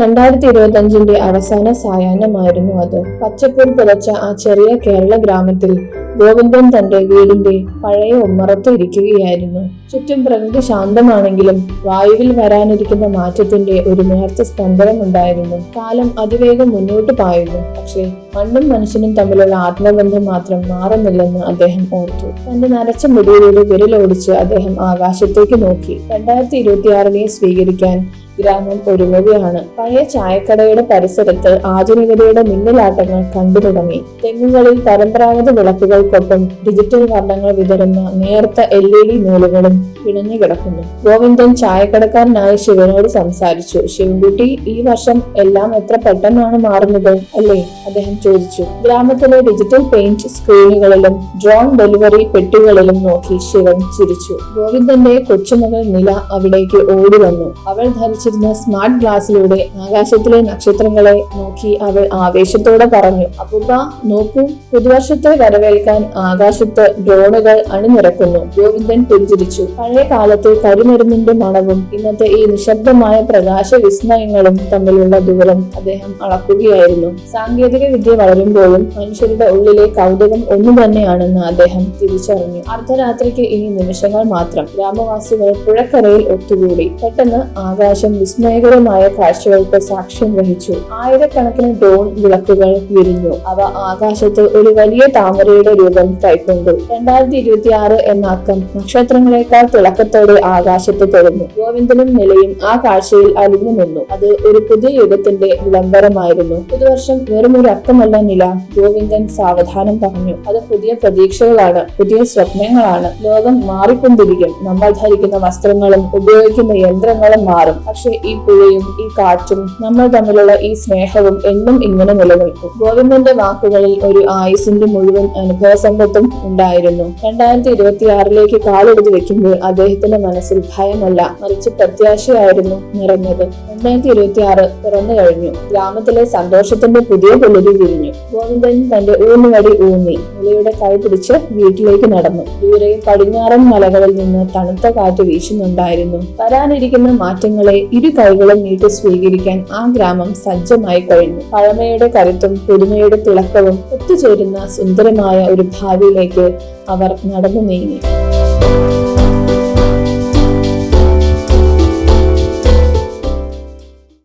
രണ്ടായിരത്തി ഇരുപത്തി അഞ്ചിന്റെ അവസാന സായാഹ്നമായിരുന്നു അത്. പച്ചപ്പിൽ പുതച്ച ആ ചെറിയ കേരള ഗ്രാമത്തിൽ ഗോവിന്ദൻ തന്റെ വീടിന്റെ പഴയ ഉമ്മറത്ത് ഇരിക്കുകയായിരുന്നു. ചുറ്റും പ്രകൃതി ശാന്തമാണെങ്കിലും വായുവിൽ വരാനിരിക്കുന്ന മാറ്റത്തിന്റെ ഒരു നേർത്ത സ്പന്ദനമുണ്ടായിരുന്നു കാലം അതിവേഗം മുന്നോട്ട് പായുന്നു. പക്ഷേ മണ്ണും മനുഷ്യനും തമ്മിലുള്ള ആത്മബന്ധം മാത്രം മാറുന്നില്ലെന്ന് അദ്ദേഹം ഓർത്തു. തന്റെ നരച്ച മുടിയിലൂടെ വിരലോടിച്ച് അദ്ദേഹം ആകാശത്തേക്ക് നോക്കി. രണ്ടായിരത്തി ഇരുപത്തിയാറിനെ സ്വീകരിക്കാൻ ഗ്രാമം ഒരുങ്ങുകയാണ്. പഴയ ചായക്കടയുടെ പരിസരത്ത് ആധുനികതയുടെ മിന്നലാട്ടങ്ങൾ കണ്ടു തുടങ്ങി. തെങ്ങുകളിൽ പരമ്പരാഗത വിളക്കുകൾക്കൊപ്പം ഡിജിറ്റൽ വർണങ്ങൾ വിതരുന്ന നേർത്ത എൽ ഇ ഡി നൂലുകളും പിണഞ്ഞു കിടക്കുന്നു ഗോവിന്ദൻ ചായക്കടക്കാരനായ ശിവനോട് സംസാരിച്ചു. ശിവൻകുട്ടി ഈ വർഷം എല്ലാം എത്ര പെട്ടെന്നാണ് മാറുന്നത്? അല്ലേ? അദ്ദേഹം ചോദിച്ചു. ഗ്രാമത്തിലെ ഡിജിറ്റൽ പെയിന്റ് സ്ക്രീനുകളിലും ഡ്രോൺ ഡെലിവറി പെട്ടികളിലും നോക്കി ശിവൻ ചിരിച്ചു. ഗോവിന്ദന്റെ കൊച്ചുമകൾ നില അവിടേക്ക് ഓടി വന്നു അവൾ ധരിച്ചിരുന്ന സ്മാർട്ട് ഗ്ലാസ്സിലൂടെ ആകാശത്തിലെ നക്ഷത്രങ്ങളെ നോക്കി അവൾ ആവേശത്തോടെ പറഞ്ഞു അപ്പൂപ്പ നോക്കൂ പുതുവർഷത്തെ വരവേൽക്കാൻ ആകാശത്ത് ഡ്രോണുകൾ അണിനിരക്കുന്നു. ഗോവിന്ദൻ പുഞ്ചിരിച്ചു. പഴയ കാലത്തെ കരിമരുന്നിന്റെ മണവും ഇന്നത്തെ ഈ നിശബ്ദമായ പ്രകാശ വിസ്മയങ്ങളും തമ്മിലുള്ള ദൂരം അദ്ദേഹം അളക്കുകയായിരുന്നു. സാങ്കേതിക വിദ്യ വളരുമ്പോഴും മനുഷ്യരുടെ ഉള്ളിലെ കൗതുകം ഒന്നു തന്നെയാണെന്ന് അദ്ദേഹം തിരിച്ചറിഞ്ഞു. അർദ്ധരാത്രിക്ക് ഇനി നിമിഷങ്ങൾ മാത്രം ഗ്രാമവാസികൾ പുഴക്കരയിൽ ഒത്തുകൂടി. പെട്ടെന്ന് ആകാശം വിസ്മയകരമായ കാഴ്ചകൾക്ക് സാക്ഷ്യം വഹിച്ചു. ആയിരക്കണക്കിന് ഡ്രോൺ വിളക്കുകൾ വിരിഞ്ഞു. അവ ആകാശത്ത് ഒരു വലിയ താമരയുടെ രൂപം കൈക്കൊണ്ടു. രണ്ടായിരത്തി ഇരുപത്തി ആറ് എന്ന അക്കം നക്ഷത്രങ്ങളെക്കാൾ തിളക്കത്തോടെ ആകാശത്ത് തെളിഞ്ഞു. ഗോവിന്ദനും നിലയും ആ കാഴ്ചയിൽ അലിഞ്ഞു നിന്നു. അത് ഒരു പുതിയ യുഗത്തിന്റെ വിളംബരമായിരുന്നു. പുതുവർഷം വെറും ഒരു അക്കമല്ല നില. ഗോവിന്ദൻ സാവധാനം പറഞ്ഞു. അത് പുതിയ പ്രതീക്ഷകളാണ് പുതിയ സ്വപ്നങ്ങളാണ്. ലോകം മാറിക്കൊണ്ടിരിക്കും. നമ്മൾ ധരിക്കുന്ന വസ്ത്രങ്ങളും ഉപയോഗിക്കുന്ന യന്ത്രങ്ങളും മാറും. പക്ഷെ ഈ പുഴയും ഈ കാറ്റും നമ്മൾ തമ്മിലുള്ള ഈ സ്നേഹവും എന്നും ഇങ്ങനെ നിലനിൽക്കും. ഗോവിന്ദന്റെ വാക്കുകളിൽ ഒരു ആയുസിന്റെ മുഴുവൻ അനുഭവ സമ്പത്തും ഉണ്ടായിരുന്നു. രണ്ടായിരത്തി ഇരുപത്തി ആറിലേക്ക് കാലെടുത്ത് വെക്കുമ്പോൾ അദ്ദേഹത്തിന്റെ മനസ്സിൽ ഭയമല്ല മറിച്ച് പ്രത്യാശയായിരുന്നു നിറഞ്ഞത്. രണ്ടായിരത്തി ഇരുപത്തി ആറ് പിറന്നു കഴിഞ്ഞു. ഗ്രാമത്തിലെ സന്തോഷത്തിന്റെ പുതിയ പുലരി വിരിഞ്ഞു. ഗോവിന്ദൻ തന്റെ ഊന്നുവടി ഊന്നി മുലയുടെ കൈ പിടിച്ച് വീട്ടിലേക്ക് നടന്നു. ദൂരെ പടിഞ്ഞാറൻ മലകളിൽ നിന്ന് തണുത്ത കാറ്റ് വീശുന്നുണ്ടായിരുന്നു. വരാനിരിക്കുന്ന മാറ്റങ്ങളെ ഇരു കൈകളും നീട്ടി സ്വീകരിക്കാൻ ആ ഗ്രാമം സജ്ജമായി കഴിഞ്ഞു. പഴമയുടെ കരുത്തും പുതുമയുടെ തിളക്കവും ഒത്തുചേരുന്ന സുന്ദരമായ ഒരു ഭാവിയിലേക്ക് അവർ നടന്നു നീങ്ങി.